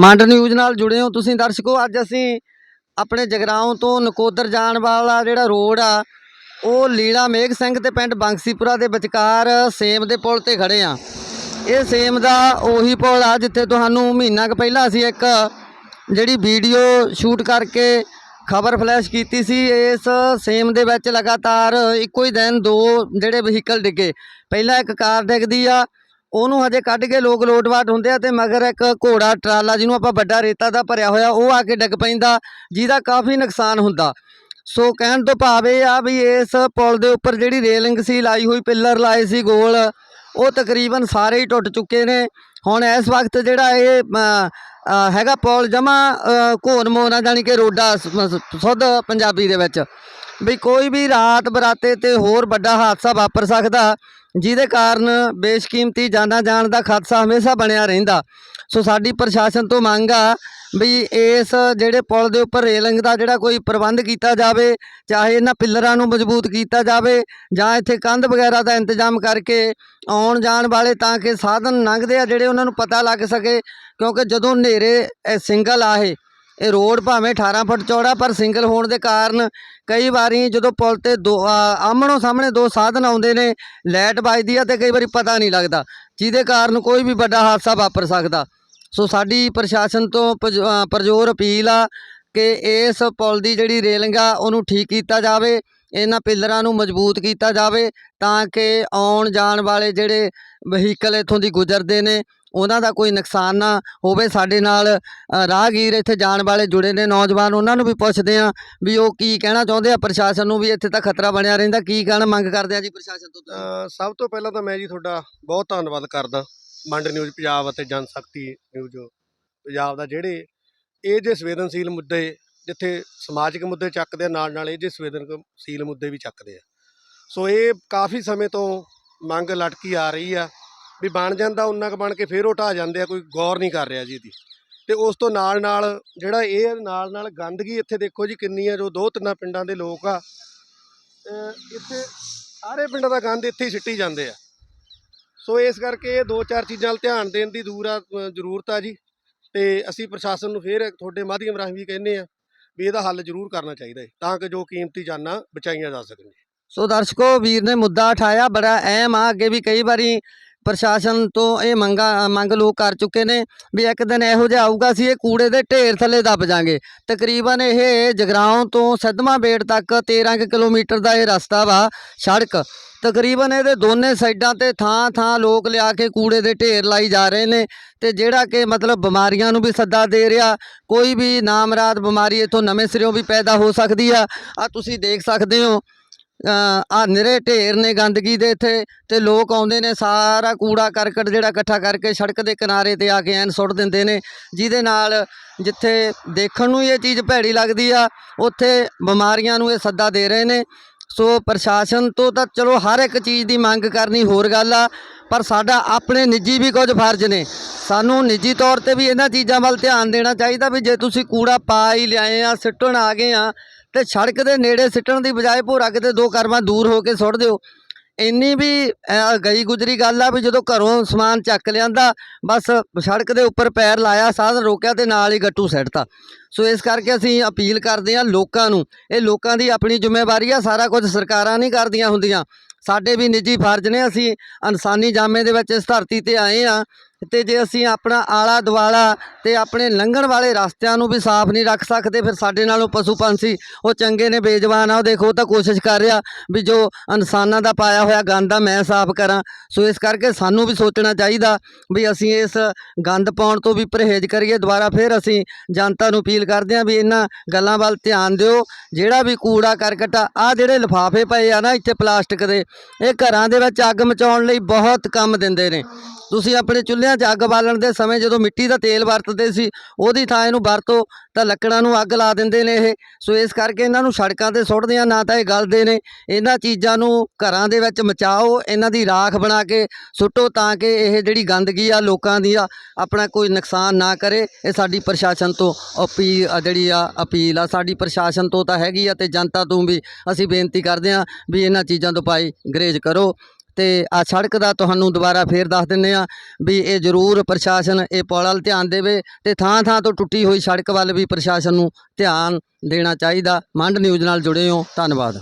ਮੰਡ news ਨਾਲ ਜੁੜੇ ਹੋ ਤੁਸੀਂ ਦਰਸ਼ਕੋ, ਅੱਜ ਅਸੀਂ ਆਪਣੇ ਜਗਰਾਉਂ ਤੋਂ ਨਕੋਦਰ ਜਾਣ ਵਾਲਾ ਜਿਹੜਾ ਰੋਡ ਆ, ਉਹ ਲੀਲਾ ਮੇਘ ਸਿੰਘ ਤੇ ਪਿੰਡ ਬੰਕਸੀਪੁਰਾ ਦੇ ਵਿਚਕਾਰ ਸੇਮ ਦੇ ਪੁਲ ਤੇ ਖੜੇ ਆ। ਇਹ ਸੇਮ ਦਾ ਉਹੀ ਪੁਲ ਆ ਜਿੱਥੇ ਤੁਹਾਨੂੰ ਮਹੀਨਾ ਕੁ ਪਹਿਲਾਂ ਅਸੀਂ ਇੱਕ ਜਿਹੜੀ ਵੀਡੀਓ ਸ਼ੂਟ ਕਰਕੇ ਖਬਰ ਫਲੈਸ਼ ਕੀਤੀ ਸੀ, ਇਸ ਸੇਮ ਦੇ ਵਿੱਚ ਲਗਾਤਾਰ ਇੱਕੋ ਹੀ ਦਿਨ ਦੋ ਜਿਹੜੇ ਵਹੀਕਲ ਡਿੱਗੇ। ਪਹਿਲਾਂ ਇੱਕ ਕਾਰ ਡਿੱਗਦੀ ਆ ਉਹਨੂੰ ਹਜੇ ਕੱਢ ਕੇ ਲੋਕ ਲੋਟਵਾਟ ਹੁੰਦੇ ਆ ਤੇ ਮਗਰ ਇੱਕ ਘੋੜਾ ਟਰਾਲਾ ਜਿਹਨੂੰ ਆਪਾਂ ਵੱਡਾ ਰੇਤਾ ਦਾ ਭਰਿਆ ਹੋਇਆ, ਉਹ ਆ ਕੇ ਡਿੱਗ ਪੈਂਦਾ, ਜਿਹਦਾ ਕਾਫੀ ਨੁਕਸਾਨ ਹੁੰਦਾ। ਸੋ ਕਹਿਣ ਤੋਂ ਭਾਵ ਇਹ ਆ ਵੀ ਇਸ ਪੁਲ ਦੇ ਉੱਪਰ ਜਿਹੜੀ ਰੇਲਿੰਗ ਸੀ, ਲਾਈ ਹੋਈ ਪਿੱਲਰ ਲਾਏ ਸੀ ਗੋਲ, ਉਹ ਤਕਰੀਬਨ ਸਾਰੇ ਹੀ ਟੁੱਟ ਚੁੱਕੇ ਨੇ। ਹੁਣ ਇਸ ਵਕਤ ਜਿਹੜਾ ਇਹ ਹੈਗਾ ਪੁਲ ਜਮਾ ਘੋਰ ਮੋਰਾ ਜਾਣੀ ਕਿ ਰੋਡਾ ਸੁੱਧ ਪੰਜਾਬੀ ਦੇ ਵਿੱਚ। ਵੀ ਕੋਈ ਵੀ ਰਾਤ ਬਰਾਤੇ ਤੇ ਹੋਰ ਵੱਡਾ ਹਾਦਸਾ ਵਾਪਰ ਸਕਦਾ ਜਿਹਦੇ ਕਾਰਨ ਬੇਸ਼ਕੀਮਤੀ ਜਾਨਾਂ ਜਾਣ ਦਾ ਖਦਸ਼ਾ ਹਮੇਸ਼ਾ ਬਣਿਆ ਰਹਿੰਦਾ। ਸੋ ਸਾਡੀ ਪ੍ਰਸ਼ਾਸਨ ਤੋਂ ਮੰਗ ਆ ਵੀ ਇਸ ਜਿਹੜੇ ਪੁਲ ਦੇ ਉੱਪਰ ਰੇਲਿੰਗ ਦਾ ਜਿਹੜਾ ਕੋਈ ਪ੍ਰਬੰਧ ਕੀਤਾ ਜਾਵੇ, ਚਾਹੇ ਇਹਨਾਂ ਪਿੱਲਰਾਂ ਨੂੰ ਮਜ਼ਬੂਤ ਕੀਤਾ ਜਾਵੇ ਜਾਂ ਇੱਥੇ ਕੰਧ ਵਗੈਰਾ ਦਾ ਇੰਤਜ਼ਾਮ ਕਰਕੇ ਆਉਣ ਜਾਣ ਵਾਲੇ ਤਾਂ ਕਿ ਸਾਧਨ ਲੰਘਦੇ ਆ ਜਿਹੜੇ ਉਹਨਾਂ ਨੂੰ ਪਤਾ ਲੱਗ ਸਕੇ, ਕਿਉਂਕਿ ਜਦੋਂ ਹਨੇਰੇ ਸਿੰਗਲ ਆ ਇਹ ਰੋਡ ਭਾਵੇਂ 18 ਫੁੱਟ ਚੌੜਾ ਪਰ ਸਿੰਗਲ ਹੋਣ ਦੇ ਕਾਰਨ ਕਈ ਵਾਰੀ ਜਦੋਂ ਪੁਲ ਤੇ ਦੋ ਆਮਣੋ ਸਾਹਮਣੇ ਦੋ ਸਾਧਨ ਆਉਂਦੇ ਨੇ ਲਾਈਟ ਵੱਜਦੀ ਆ ਤੇ ਕਈ ਵਾਰੀ ਪਤਾ ਨਹੀਂ ਲੱਗਦਾ ਜਿਹਦੇ ਕਾਰਨ ਕੋਈ ਵੀ ਵੱਡਾ ਹਾਦਸਾ ਵਾਪਰ ਸਕਦਾ। ਸੋ ਸਾਡੀ ਪ੍ਰਸ਼ਾਸਨ ਤੋਂ ਪਜ- ਅ, ਅਪੀਲ ਆ ਕਿ ਇਸ ਪੁਲ ਦੀ ਜਿਹੜੀ ਰੇਲਿੰਗ ਆ ਉਹਨੂੰ ਠੀਕ ਕੀਤਾ ਜਾਵੇ ਇਹਨਾਂ ਪਿੱਲਰਾਂ ਨੂੰ ਮਜ਼ਬੂਤ ਕੀਤਾ ਜਾਵੇ ਤਾਂ ਕਿ ਆਉਣ ਜਾਣ ਵਾਲੇ ਜਿਹੜੇ ਵਹੀਕਲ ਇੱਥੋਂ ਦੀ ਗੁਜ਼ਰਦੇ ਨੇ ਉਹਨਾਂ ਦਾ ਕੋਈ ਨੁਕਸਾਨ ਨਾ ਹੋਵੇ, ਸਾਡੇ ਨਾਲ ਰਾਹਗੀਰ ਇੱਥੇ ਜਾਣ ਵਾਲੇ ਜੁੜੇ ਨੇ ਨੌਜਵਾਨ, ਉਹਨਾਂ ਨੂੰ ਵੀ ਪੁੱਛਦੇ ਆ ਵੀ ਉਹ ਕੀ ਕਹਿਣਾ ਚਾਹੁੰਦੇ ਆ, ਪ੍ਰਸ਼ਾਸਨ ਨੂੰ ਵੀ ਇੱਥੇ ਤਾਂ ਖਤਰਾ ਬਣਿਆ ਰਹਿੰਦਾ, ਕੀ ਕਹਿਣਾ ਮੰਗ ਕਰਦੇ ਆ ਜੀ ਪ੍ਰਸ਼ਾਸਨ ਤੋਂ ਸਭ ਤੋਂ ਪਹਿਲਾਂ ਤਾਂ ਮੈਂ ਜੀ ਤੁਹਾਡਾ ਬਹੁਤ ਧੰਨਵਾਦ ਕਰਦਾ, ਮੰਡ ਨਿਊਜ਼ ਪੰਜਾਬ ਅਤੇ ਜਨ ਸ਼ਕਤੀ ਨਿਊਜ਼ ਪੰਜਾਬ ਦਾ, ਜਿਹੜੇ ਇਹ ਜੇ ਸੰਵੇਦਨਸ਼ੀਲ ਮੁੱਦੇ ਜਿੱਥੇ ਸਮਾਜਿਕ ਮੁੱਦੇ ਚੱਕਦੇ ਆ ਨਾਲ ਨਾਲ ਇਹ ਜੇ ਸੰਵੇਦਨਸ਼ੀਲ ਮੁੱਦੇ ਵੀ ਚੱਕਦੇ ਆ। ਸੋ ਇਹ ਕਾਫੀ ਸਮੇਂ ਤੋਂ ਮੰਗ ਲਟਕੀ ਆ ਰਹੀ ਆ ਵੀ ਬਣ ਜਾਂਦਾ ਉਨਾ ਕੁ ਬਣ ਕੇ ਫੇਰ ਉਹ ਢਾਹ ਜਾਂਦੇ ਆ ਕੋਈ ਗੌਰ ਨਹੀਂ ਕਰ ਰਿਹਾ ਜੀ ਇਹਦੀ। ਤੇ ਉਸ ਤੋਂ ਨਾਲ ਨਾਲ ਜਿਹੜਾ ਇਹ ਨਾਲ ਨਾਲ ਗੰਦਗੀ ਇੱਥੇ ਦੇਖੋ ਜੀ ਕਿੰਨੀ ਆ ਜੋ ਦੋ ਤਿੰਨਾਂ ਪਿੰਡਾਂ ਦੇ ਲੋਕ ਆ ਅ, ਇੱਥੇ ਸਾਰੇ ਪਿੰਡਾਂ ਦਾ ਗੰਦ ਇੱਥੇ ਹੀ ਸਿੱਟੀ ਜਾਂਦੇ ਆ। ਸੋ ਇਸ ਕਰਕੇ ਇਹ ਦੋ ਚਾਰ ਚੀਜ਼ਾਂ ਵੱਲ ਧਿਆਨ ਦੇਣ ਦੀ ਦੂਰ ਆ ਅ, ਜ਼ਰੂਰਤ ਆ ਜੀ। ਤੇ ਅਸੀਂ ਪ੍ਰਸ਼ਾਸਨ ਨੂੰ ਫੇਰ ਤੁਹਾਡੇ ਮਾਧਿਅਮ ਰਾਹੀਂ ਵੀ ਕਹਿੰਦੇ ਆ ਵੀ ਇਹਦਾ ਹੱਲ ਜ਼ਰੂਰ ਕਰਨਾ ਚਾਹੀਦਾ ਹੈ ਤਾਂ ਕਿ ਜੋ ਕੀਮਤੀ ਜਾਨਾਂ ਬਚਾਈਆਂ ਜਾ ਸਕਣ ਸੋ ਦਰਸ਼ਕੋ ਵੀਰ ਨੇ ਮੁੱਦਾ ਉਠਾਇਆ ਬੜਾ ਅਹਿਮ ਆ। ਅੱਗੇ ਵੀ ਕਈ ਵਾਰੀ ਪ੍ਰਸ਼ਾਸਨ ਤੋਂ ਇਹ ਮੰਗਾ, ਮੰਗ ਲੋਕ ਕਰ ਚੁੱਕੇ ਨੇ ਵੀ ਇੱਕ ਦਿਨ ਇਹੋ ਜਿਹਾ ਆਊਗਾ ਸੀ ਇਹ ਕੂੜੇ ਦੇ ਢੇਰ ਥੱਲੇ ਦੱਬ ਜਾਾਂਗੇ। ਤਕਰੀਬਨ ਇਹ ਜਗਰਾਉਂ ਤੋਂ ਸਿੱਧਵਾਂ ਬੇੜ ਤੱਕ 13 ਕੁ ਕਿਲੋਮੀਟਰ ਦਾ ਇਹ ਰਸਤਾ ਵਾ, ਸੜਕ। ਤਕਰੀਬਨ ਇਹਦੇ ਦੋਨੇ ਸਾਈਡਾਂ ਤੇ ਥਾਂ ਥਾਂ ਲੋਕ ਲਿਆ ਕੇ ਕੂੜੇ ਦੇ ਢੇਰ ਲਾਈ ਜਾ ਰਹੇ ਨੇ ਤੇ ਜਿਹੜਾ ਕਿ ਮਤਲਬ ਬਿਮਾਰੀਆਂ ਨੂੰ ਵੀ ਸੱਦਾ ਦੇ ਰਿਹਾ, ਕੋਈ ਵੀ ਨਾਮਰਾਦ ਬਿਮਾਰੀ ਇਥੋਂ ਨਵੇਂ ਸਿਰਿਓਂ ਵੀ ਪੈਦਾ ਹੋ ਸਕਦੀ ਆ। ਆ ਤੁਸੀਂ ਦੇਖ ਸਕਦੇ ਹੋ ਆ ਨਿਰੇ ਢੇਰ ਨੇ ਗੰਦਗੀ ਦੇ ਇੱਥੇ ਤੇ ਲੋਕ ਆਉਂਦੇ ਨੇ, ਸਾਰਾ ਕੂੜਾ ਕਰਕਟ ਜਿਹੜਾ ਇਕੱਠਾ ਕਰਕੇ ਸੜਕ ਦੇ ਕਿਨਾਰੇ ਤੇ ਆ ਕੇ ਐਨ ਸੁੱਟ ਦਿੰਦੇ ਨੇ, ਜਿਹਦੇ ਨਾਲ ਜਿੱਥੇ ਦੇਖਣ ਨੂੰ ਹੀ ਇਹ ਚੀਜ਼ ਭੈੜੀ ਲੱਗਦੀ ਆ, ਉੱਥੇ ਬਿਮਾਰੀਆਂ ਨੂੰ ਇਹ ਸੱਦਾ ਦੇ ਰਹੇ ਨੇ। ਸੋ ਪ੍ਰਸ਼ਾਸਨ ਤੋਂ ਤਾਂ ਚਲੋ ਹਰ ਇੱਕ ਚੀਜ਼ ਦੀ ਮੰਗ ਕਰਨੀ ਹੋਰ ਗੱਲ ਆ, ਪਰ ਸਾਡਾ ਆਪਣੇ ਨਿੱਜੀ ਵੀ ਕੁਝ ਫਰਜ਼ ਨੇ। ਸਾਨੂੰ ਨਿੱਜੀ ਤੌਰ ਤੇ ਵੀ ਇਹਨਾਂ ਚੀਜ਼ਾਂ ਵੱਲ ਧਿਆਨ ਦੇਣਾ ਚਾਹੀਦਾ ਵੀ ਜੇ ਤੁਸੀਂ ਕੂੜਾ ਪਾ ਹੀ ਲਿਆਏ ਆ, ਸਿੱਟਣ ਆ ਗਏ ਆ ਤੇ ਸੜਕ ਦੇ ਨੇੜੇ ਸਿੱਟਣ ਦੀ ਬਜਾਏ ਭੋਰਾ ਕਿਤੇ ਦੋ ਕਰਮਾਂ ਦੂਰ ਹੋ ਕੇ ਸੁੱਟ ਦਿਓ। ਇੰਨੀ ਵੀ ਗਈ ਗੁਜਰੀ ਗੱਲ ਆ ਵੀ ਜਦੋਂ ਘਰੋਂ ਸਮਾਨ ਚੱਕ ਲਿਆਂਦਾ, ਬਸ ਸੜਕ ਦੇ ਉੱਪਰ ਪੈਰ ਲਾਇਆ, ਸਾਧਨ ਰੋਕਿਆ ਤੇ ਨਾਲ ਹੀ ਗੱਟੂ ਸਿੱਟਤਾ। ਸੋ ਇਸ ਕਰਕੇ ਅਸੀਂ ਅਪੀਲ ਕਰਦੇ ਹਾਂ ਲੋਕਾਂ ਨੂੰ, ਇਹ ਲੋਕਾਂ ਦੀ ਆਪਣੀ ਜ਼ਿੰਮੇਵਾਰੀ ਆ, ਸਾਰਾ ਕੁਝ ਸਰਕਾਰਾਂ ਨਹੀਂ ਕਰਦੀਆਂ ਹੁੰਦੀਆਂ। ਸਾਡੇ ਵੀ ਨਿੱਜੀ ਫਰਜ਼ ਨੇ, ਅਸੀਂ ਇਨਸਾਨੀ ਜਾਮੇ ਦੇ ਵਿੱਚ ਇਸ ਧਰਤੀ ਤੇ ਆਏ ਆ ਤੇ ਜੇ ਅਸੀਂ ਆਪਣਾ ਆਲਾ ਦੁਆਲਾ ਤੇ ਆਪਣੇ ਲੰਘਣ ਵਾਲੇ ਰਸਤਿਆਂ ਨੂੰ ਵੀ ਸਾਫ਼ ਨਹੀਂ ਰੱਖ ਸਕਦੇ, ਫਿਰ ਸਾਡੇ ਨਾਲੋਂ ਪਸ਼ੂ ਪੰਛੀ ਉਹ ਚੰਗੇ ਨੇ, ਬੇਜਵਾਨ ਆ, ਉਹ ਦੇਖੋ ਤਾਂ ਕੋਸ਼ਿਸ਼ ਕਰ ਰਿਹਾ ਵੀ ਜੋ ਇਨਸਾਨਾਂ ਦਾ ਪਾਇਆ ਹੋਇਆ ਗੰਦ ਆ, ਮੈਂ ਸਾਫ਼ ਕਰਾਂ। ਸੋ ਇਸ ਕਰਕੇ ਸਾਨੂੰ ਵੀ ਸੋਚਣਾ ਚਾਹੀਦਾ ਵੀ ਅਸੀਂ ਇਸ ਗੰਦ ਪਾਉਣ ਤੋਂ ਵੀ ਪਰਹੇਜ਼ ਕਰੀਏ। ਦੁਬਾਰਾ ਫਿਰ ਅਸੀਂ ਜਨਤਾ ਨੂੰ ਅਪੀਲ ਕਰਦੇ ਹਾਂ ਵੀ ਇਹਨਾਂ ਗੱਲਾਂ ਵੱਲ ਧਿਆਨ ਦਿਓ। ਜਿਹੜਾ ਵੀ ਕੂੜਾ ਕਰਕਟ ਆ, ਆਹ ਜਿਹੜੇ ਲਿਫਾਫੇ ਪਏ ਆ ਨਾ ਇੱਥੇ ਪਲਾਸਟਿਕ ਦੇ, ਇਹ ਘਰਾਂ ਦੇ ਵਿੱਚ ਅੱਗ ਮਚਾਉਣ ਲਈ ਬਹੁਤ ਕੰਮ ਦਿੰਦੇ ਨੇ। ਤੁਸੀਂ ਆਪਣੇ ਚੁੱਲ੍ਹੇ ਚੁੱਲ੍ਹਿਆਂ 'ਚ ਅੱਗ ਬਾਲਣ ਦੇ ਸਮੇਂ ਜਦੋਂ ਮਿੱਟੀ ਦਾ ਤੇਲ ਵਰਤਦੇ ਸੀ, ਉਹਦੀ ਥਾਂ ਇਹਨੂੰ ਵਰਤੋ, ਤਾਂ ਲੱਕੜਾਂ ਨੂੰ ਅੱਗ ਲਾ ਦਿੰਦੇ ਨੇ ਇਹ। ਸੋ ਇਸ ਕਰਕੇ ਇਹਨਾਂ ਨੂੰ ਸੜਕਾਂ ਤੇ ਸੁੱਟਦੇ ਆ, ਨਾ ਤਾਂ ਇਹ ਗਲਦੇ ਨੇ। ਇਹਨਾਂ ਚੀਜ਼ਾਂ ਨੂੰ ਘਰਾਂ ਦੇ ਵਿੱਚ ਮਚਾਓ, ਇਹਨਾਂ ਦੀ ਰਾਖ ਬਣਾ ਕੇ ਸੁੱਟੋ ਤਾਂ ਕਿ ਇਹ ਜਿਹੜੀ ਗੰਦਗੀ ਆ ਲੋਕਾਂ ਦੀ ਆ, ਆਪਣਾ ਕੋਈ ਨੁਕਸਾਨ ਨਾ ਕਰੇ। ਇਹ ਸਾਡੀ ਪ੍ਰਸ਼ਾਸਨ ਤੋਂ ਅਪੀਲ ਜਿਹੜੀ ਆ ਅਪੀਲ ਆ। ਸਾਡੀ ਪ੍ਰਸ਼ਾਸਨ ਤੋਂ ਤਾਂ ਹੈਗੀ ਆ ਤੇ ਜਨਤਾ ਤੋਂ ਵੀ ਅਸੀਂ ਬੇਨਤੀ ਕਰਦੇ ਆ ਵੀ ਇਹਨਾਂ ਚੀਜ਼ਾਂ ਤੋਂ ਭਾਈ ਗਰੇਜ ਕਰੋ। ਤੇ ਆ ਸੜਕ ਦਾ ਤੁਹਾਨੂੰ ਦੁਬਾਰਾ ਫੇਰ ਦੱਸ ਦਿੰਨੇ ਆ ਵੀ ਇਹ ਜ਼ਰੂਰ ਪ੍ਰਸ਼ਾਸਨ ਇਹ ਪੁਲ ਵੱਲ ਧਿਆਨ ਦੇਵੇ ਤੇ ਥਾਂ ਥਾਂ ਤੋਂ ਟੁੱਟੀ ਹੋਈ ਸੜਕ ਵੱਲ ਵੀ ਪ੍ਰਸ਼ਾਸਨ ਨੂੰ ਧਿਆਨ ਦੇਣਾ ਚਾਹੀਦਾ। ਮੰਡ ਨਿਊਜ਼ ਨਾਲ ਜੁੜੇ ਹੋ। ਧੰਨਵਾਦ।